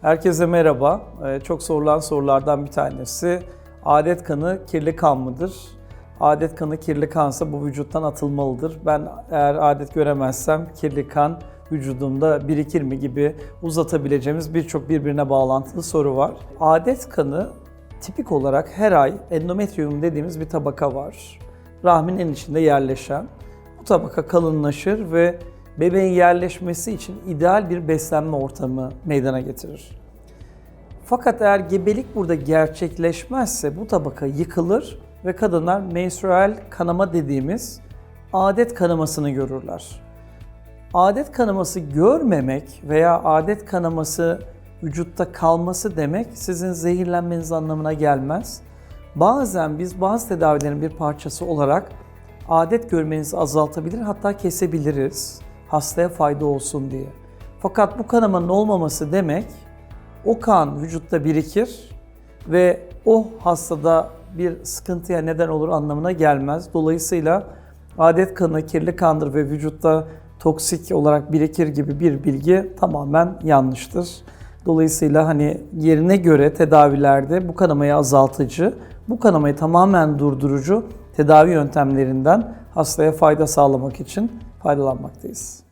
Herkese merhaba. Ee, Çok sorulan sorulardan bir tanesi adet kanı kirli kan mıdır? Adet kanı kirli kansa bu vücuttan atılmalıdır. Ben eğer adet göremezsem kirli kan vücudumda birikir mi gibi uzatabileceğimiz birçok birbirine bağlantılı soru var. Adet kanı tipik olarak her ay endometrium dediğimiz bir tabaka var. Rahmin en içinde yerleşen. Bu tabaka kalınlaşır ve bebeğin yerleşmesi için ideal bir beslenme ortamı meydana getirir. Fakat eğer gebelik burada gerçekleşmezse bu tabaka yıkılır ve kadınlar menstrual kanama dediğimiz adet kanamasını görürler. Adet kanaması görmemek veya adet kanaması vücutta kalması demek sizin zehirlenmeniz anlamına gelmez. Bazen biz bazı tedavilerin bir parçası olarak adet görmenizi azaltabilir hatta kesebiliriz hastaya fayda olsun diye. Fakat bu kanamanın olmaması demek o kan vücutta birikir ve o hastada bir sıkıntıya neden olur anlamına gelmez. Dolayısıyla adet kanı kirli kandır ve vücutta toksik olarak birikir gibi bir bilgi tamamen yanlıştır. Dolayısıyla hani yerine göre tedavilerde bu kanamayı azaltıcı, bu kanamayı tamamen durdurucu tedavi yöntemlerinden hastaya fayda sağlamak için faydalanmaktayız.